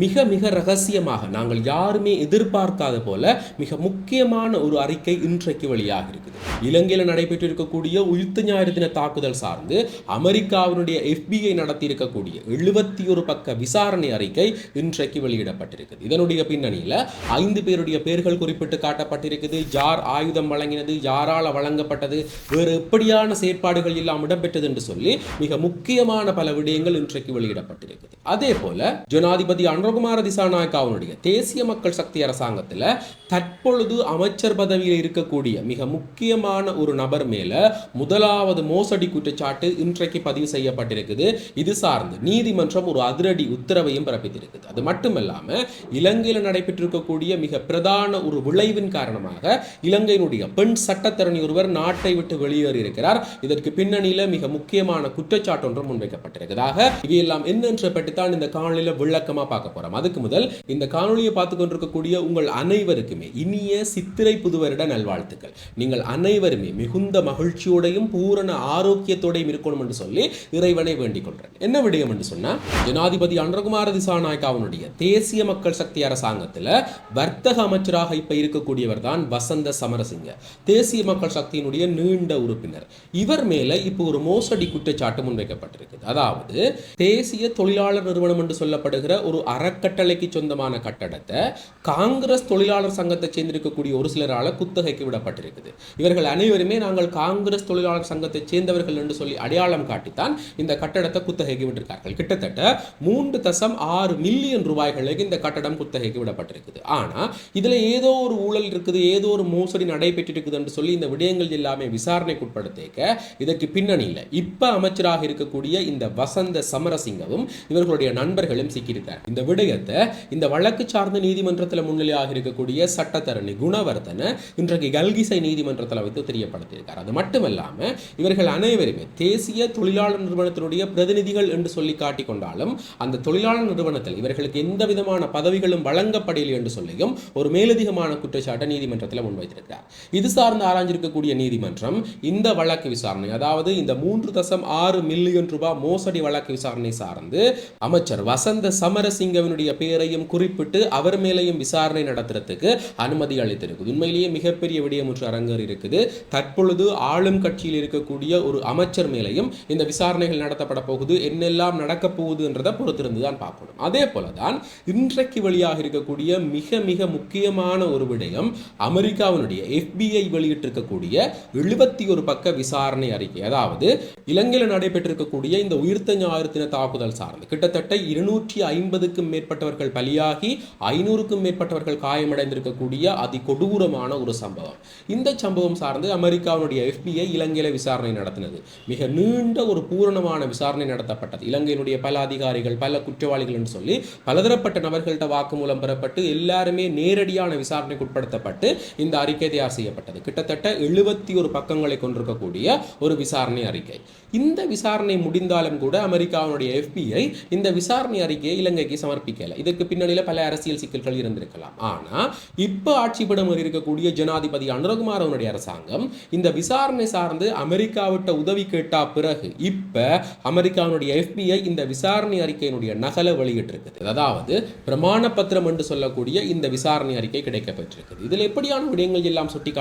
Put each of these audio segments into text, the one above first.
மிக மிக ரகசியமாக நாங்கள் யாருமே எதிர்பார்க்காத போல மிக முக்கியமான ஒரு அறிக்கை இன்றைக்கு வெளியாக இருக்குது. இலங்கையில் நடைபெற்று இருக்கக்கூடிய உயிர்த்த ஞாயிறு தின தாக்குதல் சார்ந்து அமெரிக்காவினுடைய எஃபிஐ நடத்தியிருக்கக்கூடிய எழுபத்தி ஒரு பக்க விசாரணை அறிக்கை இன்றைக்கு வெளியிடப்பட்டிருக்குது. இதனுடைய பின்னணியில் ஐந்து பேருடைய பெயர்கள் குறிப்பிட்டு காட்டப்பட்டிருக்குது. யார் ஆயுதம் வழங்கினது யாரால் வழங்கப்பட்டது வேறு எப்படியான செயற்பாடுகள் எல்லாம் இடம்பெற்றது என்று சொல்லி மிக முக்கியமான பல விடயங்கள் இன்றைக்கு வெளியிடப்பட்டிருக்குது. அதே போல ஜனாதிபதி குணகுமார திசாநாயக் அவனுடைய தேசிய மக்கள் சக்தி அரசாங்கத்தில் தற்பொழுது அமைச்சர் பதவியில் இருக்கக்கூடிய மிக முக்கியமான ஒரு நபர் மேலே முதலாவது மோசடி குற்றச்சாட்டு இன்றைக்கு பதிவு செய்யப்பட்டிருக்குது. இது சார்ந்து நீதிமன்றம் ஒரு அதிரடி உத்தரவையும் பிறப்பித்திருக்குது. அது மட்டுமல்லாமல் இலங்கையில் நடைபெற்றிருக்கக்கூடிய மிக பிரதான ஒரு விளைவின் காரணமாக இலங்கையினுடைய பெண் சட்டத்தரணி ஒருவர் நாட்டை விட்டு வெளியேறி இருக்கிறார். இதற்கு பின்னணியில் மிக முக்கியமான குற்றச்சாட்டு ஒன்றும் முன்வைக்கப்பட்டிருக்கிறதாக இவையெல்லாம் என்னென்ற பற்றித்தான் இந்த காணொலியில் விளக்கமாக பார்க்க போகிறோம் அதுக்கு முதல் இந்த காணொலியை பார்த்து கொண்டிருக்கக்கூடிய உங்கள் அனைவருக்குமே இனிய சித்திரை புதுவருட நல்வாழ்த்துக்கள். நீங்கள் அனைவருமே மிகுந்த மகிழ்ச்சியோடையும் பூரண ஆரோக்கியத்தோடையும் இருக்கணும் என்று சொல்லி இறைவனை வேண்டிக் கொள்கிறேன். என்ன விடயம் என்று சொன்னால் ஜனாதிபதி அன்றகுமார திசாநாயக்காவினுடைய தேசிய மக்கள் சக்தி அரசாங்கத்தில் வர்த்தக அமைச்சராக இப்போ இருக்கக்கூடியவர் தான் வசந்த சமரசிங்க. தேசிய மக்கள் சக்தியினுடைய நீண்ட உறுப்பினர். இவர் மேலே இப்போ ஒரு மோசடி குற்றச்சாட்டு முன்வைக்கப்பட்டிருக்குது. அதாவது தேசிய தொழிலாளர் நிறுவனம் என்று சொல்லப்படுகிற ஒரு அரசு அறக்கட்டளைக்கு சொந்தமான கட்டடத்தை காங்கிரஸ் தொழிலாளர் சங்கத்தை சேர்ந்திருக்கக்கூடிய ஒரு சிலரால குத்தகைக்கு விடப்பட்டிருக்குது. இவர்கள் அனைவருமே நாங்கள் காங்கிரஸ் தொழிலாளர் சங்கத்தை சேர்ந்தவர்கள் என்று சொல்லி அடையாளம் காட்டித்தான் இந்த கட்டடத்தை குத்தகைக்கு விட்டிருக்கார்கள். கிட்டத்தட்ட மூன்று தசம் ஆறு மில்லியன் ரூபாய்களுக்கு இந்த கட்டடம் குத்தகைக்கு விடப்பட்டிருக்குது. ஆனா இதுல ஏதோ ஒரு ஊழல் இருக்குது ஏதோ ஒரு மோசடி நடைபெற்றிருக்குது என்று சொல்லி இந்த விடயங்கள் எல்லாமே விசாரணைக்கு உட்படுத்தேக்க இதற்கு பின்னணியில் இப்ப அமைச்சராக இருக்கக்கூடிய இந்த வசந்த சமரசிங்கவும் இவர்களுடைய நண்பர்களும் சிக்கியிருக்கார் இந்த விடயத்தை இந்த வழக்கு சார்ந்த நீதிமன்றத்தில் முன்னிலையாக இருக்கக்கூடிய சட்டத்தரணி குணவர்தன இன்றைக்கு கல்கிசை நீதிமன்றத்தில் வைத்து தெரியப்படுத்தியிருக்கார். அது மட்டுமல்லாமல் இவர்கள் அனைவருமே தேசிய தொழிலாளர் நிறுவனத்தினுடைய பிரதிநிதிகள் என்று சொல்லி காட்டிக்கொண்டாலும் அந்த தொழிலாளர் நிறுவனத்தில் இவர்களுக்கு எந்த விதமான பதவிகளும் வழங்கப்படவில்லை என்று சொல்லியும் ஒரு மேலதிகமான குற்றச்சாட்டை நீதிமன்றத்தில் முன்வைத்திருக்கிறார். இது சார்ந்து ஆராய்ஞ்சிருக்கக்கூடிய நீதிமன்றம் இந்த வழக்கு விசாரணை அதாவது இந்த மூன்று தசம் ஆறு மில்லியன் ரூபாய் மோசடி வழக்கு விசாரணை சார்ந்து அமைச்சர் வசந்த சமரசிங்க சமரசிங்கவினுடைய பெயரையும் குறிப்பிட்டு அவர் மேலேயும் விசாரணை நடத்துறதுக்கு அனுமதி அளித்திருக்குது. உண்மையிலேயே மிகப்பெரிய விடயம் ஒன்று அரங்கர் இருக்குது. தற்பொழுது ஆளும் கட்சியில் இருக்கக்கூடிய ஒரு அமைச்சர் மேலேயும் இந்த விசாரணைகள் நடத்தப்பட போகுது. என்னெல்லாம் நடக்க போகுதுன்றதை பொறுத்திருந்து தான் பார்க்கணும். அதே போல தான் இன்றைக்கு வெளியாக இருக்கக்கூடிய மிக மிக முக்கியமான ஒரு விடயம் அமெரிக்காவினுடைய எஃபிஐ வெளியிட்டிருக்கக்கூடிய எழுபத்தி ஒரு பக்க விசாரணை அறிக்கை. அதாவது இலங்கையில் நடைபெற்றிருக்கக்கூடிய இந்த உயிர்த்த ஞாயிறு தின தாக்குதல் சார்ந்து கிட்டத்தட்ட இருநூற்றி ஐம்பதுக்கும் மேற்பட்டவர்கள் பலியாகி ஐநூறுக்கும் மேற்பட்டவர்கள் காயமடைந்திருக்கக்கூடிய அதி கொடூரமான ஒரு சம்பவம். இந்த சம்பவம் சார்ந்து அமெரிக்காவினுடைய எஃபிஐ இலங்கையில விசாரணை நடத்தினது. மிக நீண்ட ஒரு பூரணமான விசாரணை நடத்தப்பட்டது. இலங்கையினுடைய பல அதிகாரிகள் பல குற்றவாளிகள் என்று சொல்லி பலதரப்பட்ட நபர்கள்ட்ட வாக்குமூலம் பெறப்பட்டு எல்லாருமே நேரடியான விசாரணைக்கு உட்படுத்தப்பட்டு இந்த அறிக்கை தயார் செய்யப்பட்டது. கிட்டத்தட்ட எழுபத்தி ஒரு பக்கங்களை கொண்டிருக்கக்கூடிய ஒரு விசாரணை அறிக்கை. இந்த விசாரணை முடிந்தாலும் கூட அமெரிக்காவினுடைய எஃபிஐ இந்த விசாரணை அறிக்கையை இலங்கைக்கு சமர்ப்பிக்கலை. இதற்கு பின்னணியில் பல அரசியல் சிக்கல்கள் இருந்திருக்கலாம். ஆனால் இப்போ ஆட்சிப்படம் இருக்கக்கூடிய ஜனாதிபதி அனுரகுமார் அவனுடைய அரசாங்கம் இந்த விசாரணை சார்ந்து அமெரிக்காவிட்ட உதவி கேட்டா பிறகு இப்போ அமெரிக்காவினுடைய எஃபிஐ இந்த விசாரணை அறிக்கையினுடைய நகலை வெளியிட்டிருக்குது. அதாவது பிரமாண பத்திரம் என்று சொல்லக்கூடிய இந்த விசாரணை அறிக்கை கிடைக்கப்பட்டிருக்குது இதில் எப்படியான விடயங்கள் எல்லாம் சுட்டி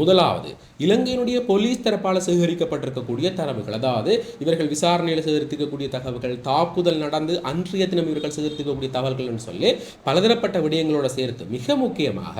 முதலாவது இலங்கையினுடைய போலீஸ் தரப்பால் சேகரிக்கப்பட்டிருக்கக்கூடிய தரவுகள் அதாவது இவர்கள் விசாரணையில் சேகரித்திருக்கக்கூடிய தகவல்கள் தாக்குதல் நடந்து அன்றைய தினம் இவர்கள் சேகரித்திருக்கக்கூடிய தகவல்கள்னு சொல்லி பலதரப்பட்ட விடயங்களோட சேர்த்து மிக முக்கியமாக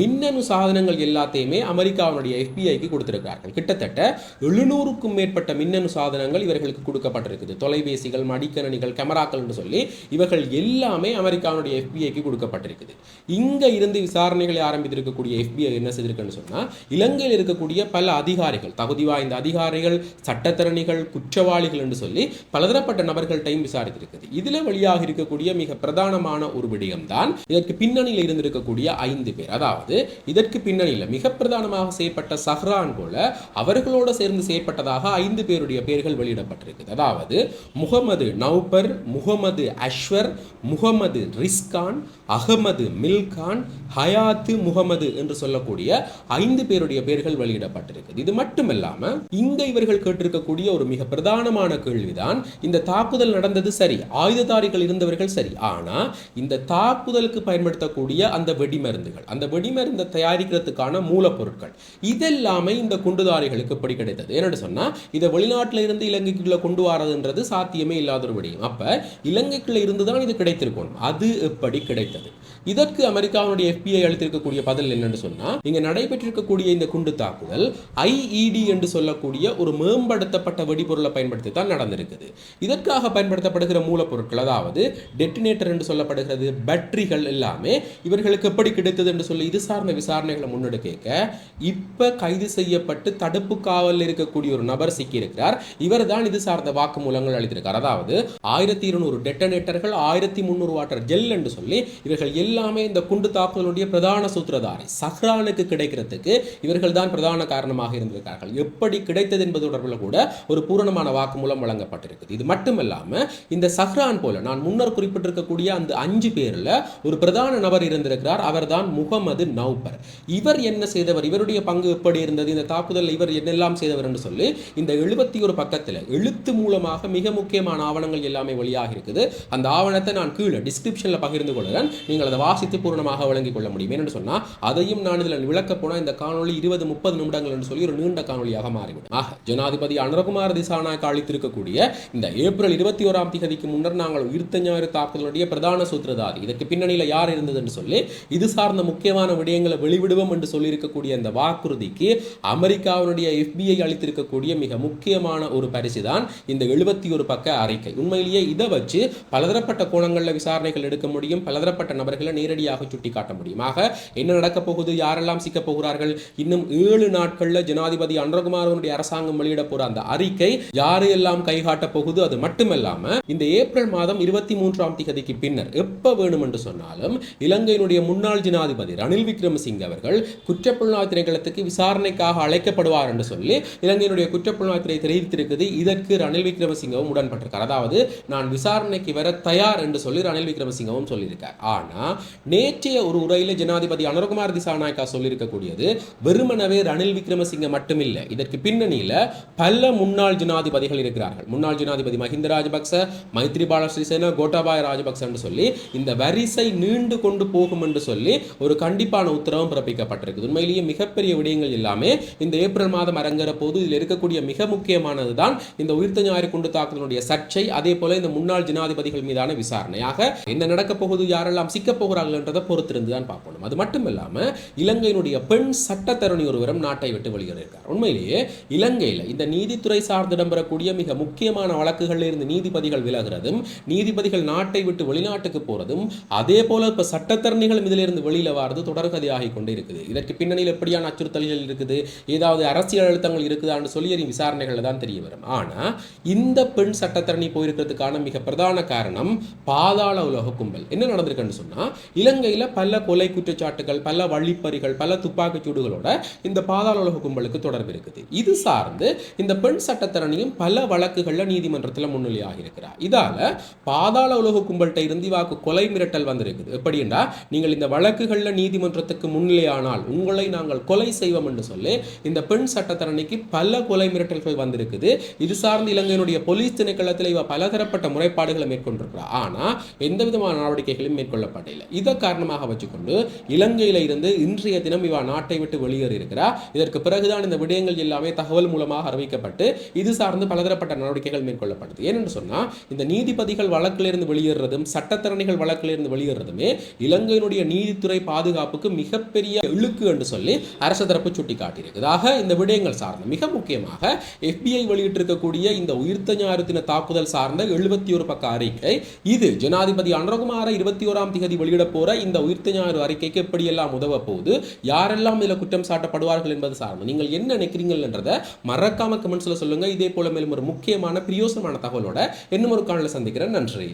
மின்னணு சாதனங்கள் எல்லாத்தையுமே அமெரிக்காவினுடைய எஃபிஐக்கு கொடுத்திருக்கிறார்கள். கிட்டத்தட்ட எழுநூறுக்கும் மேற்பட்ட மின்னணு சாதனங்கள் இவர்களுக்கு கொடுக்கப்பட்டிருக்குது. தொலைபேசிகள் மடிக்கணினிகள் கேமராக்கள் சொல்லி இவர்கள் எல்லாமே அமெரிக்காவுடைய எஃபிஐக்கு கொடுக்கப்பட்டிருக்குது. இங்க இருந்து விசாரணைகளை ஆரம்பித்திருக்கக்கூடிய எஃபிஐ என்ன செய்திருக்குன்னு சொன்னா இலங்கையில் இருக்கக்கூடிய பல அதிகாரிகள் தகுதி வாய்ந்த அதிகாரிகள் சட்டத்தரணிகள் குற்றவாளிகள் என்று சொல்லி பலதரப்பட்ட நபர்கள்ட்டையும் விசாரித்திருக்குது இதில் வழியாக இருக்கக்கூடிய மிக பிரதானமான ஒரு விடயம்தான் இதற்கு பின்னணியில் இருந்திருக்கக்கூடிய ஐந்து பேர். அதாவது இதற்கு பின்னணியில் மிக பிரதானமாக செய்யப்பட்ட சஹ்ரான் போல அவர்களோட சேர்ந்து செய்யப்பட்டதாக ஐந்து பேருடைய பெயர்கள் வெளியிடப்பட்டிருக்குது. அதாவது முகமது நௌபர் முகமது அஸ்வர் முகமது ரிஸ்கான் அகமது மில்கான் ஹயாத்து முகமது என்று சொல்லக்கூடிய ஐந்து பேருடைய பெயர்கள் வெளியிடப்பட்டிருக்குது. இது மட்டுமல்லாமல் இங்க இவர்கள் கேட்டிருக்கக்கூடிய ஒரு மிக பிரதானமான கேள்விதான் இந்த தாக்குதல் நடந்தது சரி ஆயுததாரிகள் இருந்தவர்கள் சரி ஆனால் இந்த தாக்குதலுக்கு பயன்படுத்தக்கூடிய அந்த வெடிமருந்துகள் அந்த வெடிமருந்தை தயாரிக்கிறதுக்கான மூலப்பொருட்கள் இதெல்லாமே இந்த குண்டுதாரிகளுக்கு எப்படி கிடைத்தது. என்னென்னு சொன்னால் இதை வெளிநாட்டில் இருந்து இலங்கைக்குள்ளே கொண்டு வரதுன்றது சாத்தியமே இல்லாத ஒரு விடயம். அப்போ இலங்கைக்குள்ளே இருந்து தான் இது கிடைத்திருக்கணும் அது எப்படி கிடைத்தது. இதற்கு அமெரிக்காவுடைய எஃபிஐ அளித்திருக்கக்கூடிய பதில் என்னன்னு சொன்னால் இங்கே நடைபெற்றிருக்கக்கூடிய இந்த குண்டு தாக்குதல் ஐஇடி என்று சொல்லக்கூடிய ஒரு மேம்படுத்தப்பட்ட வெடிபொருளை பயன்படுத்தி தான் நடந்திருக்குது. இதற்காக பயன்படுத்தப்படுகிற மூலப்பொருட்கள் அதாவது டெட்டினேட்டர் என்று சொல்லப்படுகிறது பேட்டரிகள் எல்லாமே இவர்களுக்கு எப்படி கிடைத்தது என்று சொல்லி இது சார்ந்த விசாரணைகளை முன்னெடுக்க இப்ப கைது செய்யப்பட்டு தடுப்பு காவலில் இருக்கக்கூடிய ஒரு நபர் சிக்கியிருக்கிறார். இவர் தான் இது சார்ந்த வாக்குமூலங்கள் அளித்திருக்கார். அதாவது ஆயிரத்தி இருநூறு டெட்டனேட்டர்கள் ஆயிரத்தி முந்நூறு வாட்டர் ஜெல் என்று சொல்லி இவர்கள் எல்லாமே இந்த குண்டு தாக்குதலுடைய பிரதான சூத்திரதாரி சஹ்ரானுக்கு கிடைக்கிறதுக்கு இவர்கள் தான் பிரதான காரணமாக இருந்திருக்கார்கள். எப்படி கிடைத்தது என்பது தொடர்பில் கூட ஒரு பூரணமான வாக்குமூலம் வழங்கப்பட்டிருக்குது. இது மட்டுமல்லாமல் இந்த சஹ்ரான் போல நான் முன்னர் குறிப்பிட்டிருக்கக்கூடிய அந்த அஞ்சு பேரில் ஒரு பிரதான நபர் இருந்திருக்கிறார். அவர்தான் முகமது நௌபர். இவர் என்ன செய்தவர்? இவருடைய பங்கு எப்படி இருந்தது? இந்த தாக்குதல் இவர் என்னெல்லாம் செய்தவர் என்று சொல்லி இந்த எழுபத்தி ஒரு பக்கத்தில் எழுத்து மூலமாக மிக முக்கியமான ஆவணங்கள் எல்லாமே வெளியாக இருக்குது. அந்த ஆவணத்தை நான் கீழே டிஸ்கிரிப்ஷனில் பகிர்ந்து கொள்கிறேன். நீங்கள் அதை வாசித்து பூர்ணமாக வழங்கிக் கொள்ள முடியும். என்னென்னு சொன்னால் அதையும் நான் இதில் விளக்க போனால் இந்த காணொலி இருபது முப்பது நிமிடங்கள் என்று சொல்லி ஒரு நீண்ட காணொலியாக மாறிவிடும். ஆக ஜனாதிபதி அனுரகுமார் திசாநாயக் அளித்திருக்கக்கூடிய இந்த ஏப்ரல் இருபத்தி ஓராம் தேதிக்கு முன்னர் நாங்கள் உயிர்த்த ஞாயிறு தாக்குதலுடைய பிரதான சூத்திரதாரி. இதற்கு பின்னணியில் யார் இருந்ததுன்னு சொல்லி இது சார்ந்த முக்கியமான விடயங்களை வெளிவிடுவோம் என்று சொல்லியிருக்கக்கூடிய அந்த வாக்குறுதிக்கு அமெரிக்காவினுடைய எஃபிஐ அளித்திருக்கக்கூடிய மிக முக்கியமான ஒரு பரிசு தான் இந்த எழுபத்தி ஒரு பக்க அறிக்கை. உண்மையிலேயே இதை வச்சு பலதரப்பட்ட கோணங்களில் விசாரணைகள் எடுக்க முடியும் பலதரப்பட்ட நபர்களை நேரடியாக சுட்டிக்காட்ட முடியும். ஆக என்ன நடக்கப் போகுது யாரெல்லாம் சிக்கப் போகிறார்கள்? இன்னும் ஏழு நாட்களில் ஜனாதிபதி அன்றகுமாரனுடைய அரசாங்கம் வெளியிட போற அந்த அறிக்கை யாரு எல்லாம் போகுது? அது மட்டுமல்லாம இந்த ஏப்ரல் மாதம் இருபத்தி மூன்றாம் திகதிக்கு பின்னர் எப்ப வேணும் என்று சொன்னாலும் இலங்கையினுடைய முன்னாள் ஜனாதிபதி ரணில் விக்ரமசிங்க அவர்கள் குற்றப்புலனாய்வு திணைக்களத்துக்கு விசாரணைக்காக அழைக்கப்படுவார் என்று சொல்லி இலங்கையினுடைய குற்றப்புலனாய்வுத்துறை தெரிவித்திருக்குது இதற்கு ரணில் விக்ரமசிங்கவும் உடன்பட்டிருக்கார். அதாவது நான் விசாரணைக்கு வர தயார் என்று சொல்லி ரணில் விக்ரமசிங்கவும் சொல்லியிருக்கார். ஆனா நேற்றைய ஒரு உரையில ஜனாதிபதி அனுரகுமார் திசாநாயக்கா சொல்லியிருக்கக்கூடியது வெறுமனவே ரணில் விக்ரமசிங்க மட்டுமில்லை இதற்கு பின்னணியில பல முன்னாள் ஜனாதிபதிகள் இருக்கிறார்கள். முன்னாள் ஜனாதிபதி மஹிந்த ராஜபக்ச மைத்ரிபால சிறிசேனா கோட்டாபாய ராஜபக்ச என்று சொல்லி இந்த வரிசை நீண்டு கொண்டு போகும் என்று சொல்லி ஒரு கண்டிப்பான உத்தரவும் பிறப்பிக்கப்பட்டிருக்கு உண்மையிலேயே மிகப்பெரிய விடயங்கள் எல்லாமே இந்த ஏப்ரல் மாதம் அரங்கிற போது இதில் இருக்கக்கூடிய மிக முக்கியமானது தான் இந்த உயிர்த்த ஞாயிறு குண்டு தாக்குதலுடைய சர்ச்சை அதே போல இந்த முன்னாள் ஜனாதிபதிகள் மீதான விசாரணையாக என்ன நடக்கப் போகுது யாரெல்லாம் சிக்கப் போகிறார்கள் என்றதை பொறுத்திருந்து தான் பார்க்கணும் அது மட்டும் இல்லாமல் இலங்கையினுடைய பெண் சட்டத்தரணி ஒருவரும் நாட்டை விட்டு வெளியேறியிருக்கார். உண்மையிலேயே இலங்கையில் இந்த நீதித்துறை சார்ந்து இடம்பெறக்கூடிய மிக முக்கியமான வழக்குகளில் இருந்து நீதிபதிகள் விலகிறதும் நீதிபதிகள் நாட்டை விட்டு வெளிநாட்டுக்கு போறதும் அதே போல இப்ப சட்டத்தரணிகளும் இதிலிருந்து வெளியில வாரது தொடர்கதையாகி கொண்டே இருக்குது இதற்கு பின்னணியில் எப்படியான அச்சுறுத்தல்கள் இருக்குது ஏதாவது அரசியல் அழுத்தங்கள் இருக்குதான்னு சொல்லி என் விசாரணைகள் தான் தெரிய வரும். ஆனா இந்த பெண் சட்டத்தரணி போயிருக்கிறதுக்கான மிக பிரதான காரணம் பாதாள உலக கும்பல். என்ன நடந்திருக்குன்னு சொன்னா இலங்கையில பல கொலை குற்றச்சாட்டுகள் பல வழிப்பறிகள் பல துப்பாக்கிச்சூடுகளோட இந்த பாதாள உலக கும்பலுக்கு தொடர்பு இருக்குது. இது சார்ந்து இந்த பெண் சட்டத்தரணியும் பல வழக்குகளில் நீதிமன்றத்தில் முன்னிலையாக இருக்கிறார் இதால பாதாள உலக கும்பல்கிட்ட இருந்து இவாக்கு கொலை மிரட்டல் வந்திருக்குது. எப்படின்னா நீங்கள் இந்த வழக்குகளில் நீதிமன்றத்துக்கு முன்னிலையானால் உங்களை நாங்கள் கொலை செய்வோம் என்று சொல்லி இந்த பெண் சட்டத்தரணிக்கு பல கொலை மிரட்டல்கள் வந்திருக்குது. இது சார்ந்து இலங்கையினுடைய போலீஸ் திணைக்களத்தில் இவ பலதரப்பட்ட முறைப்பாடுகளை மேற்கொண்டிருக்கிறார் ஆனால் எந்த விதமான நடவடிக்கைகளும் மேற்கொள்ளப்படவில்லை. இதை காரணமாக வச்சுக்கொண்டு இலங்கையில இருந்து இன்றைய தினம் இவ நாட்டை விட்டு வெளியேறி இருக்கிறார் இதற்கு பிறகுதான் இந்த விடயங்கள் எல்லாமே தகவல் மூலமாக அறிவிக்கப்பட்டு இது சார்ந்து பலதரப்பட்ட நடவடிக்கைகள் மேற்கொள்ளப்பட்டது ஏனென்று சொன்னால் இந்த நீதிபதிகள் வழக்கிலிருந்து வெளியேறதும் சட்டத்தரணிகள் வழக்கிலிருந்து வெளியேறதுமே இலங்கையினுடைய நீதித்துறை பாதுகாப்புக்கு மிகப்பெரிய இழுக்கு என்று சொல்லி அரசு தரப்பு சுட்டி இந்த விடயங்கள் சார்ந்த மிக முக்கியமாக எஃபிஐ வெளியிட்டிருக்கக்கூடிய இந்த உயிர்த்த ஞாயிறு தாக்குதல் சார்ந்த எழுபத்தி ஒரு பக்க அறிக்கை இது ஜனாதிபதி அனுரகுமார இருபத்தி ஓராம் தேதி வெளியிட போற இந்த உயிர்த்த ஞாயிறு அறிக்கைக்கு எப்படியெல்லாம் உதவ போகுது யாரெல்லாம் இதில் குற்றம் சாட்டப்படுவார்கள் என்பது சார்ந்து நீங்கள் என்ன நினைக்கிறீங்கன்றதை மறக்காம கமெண்ட்ஸ்ல சொல்லுங்க. இதே போல மேலும் ஒரு முக்கியமான பிரியோசனமான தகவலோட இன்னும் ஒரு காணொலியில் சந்திக்கிறேன். நன்றி.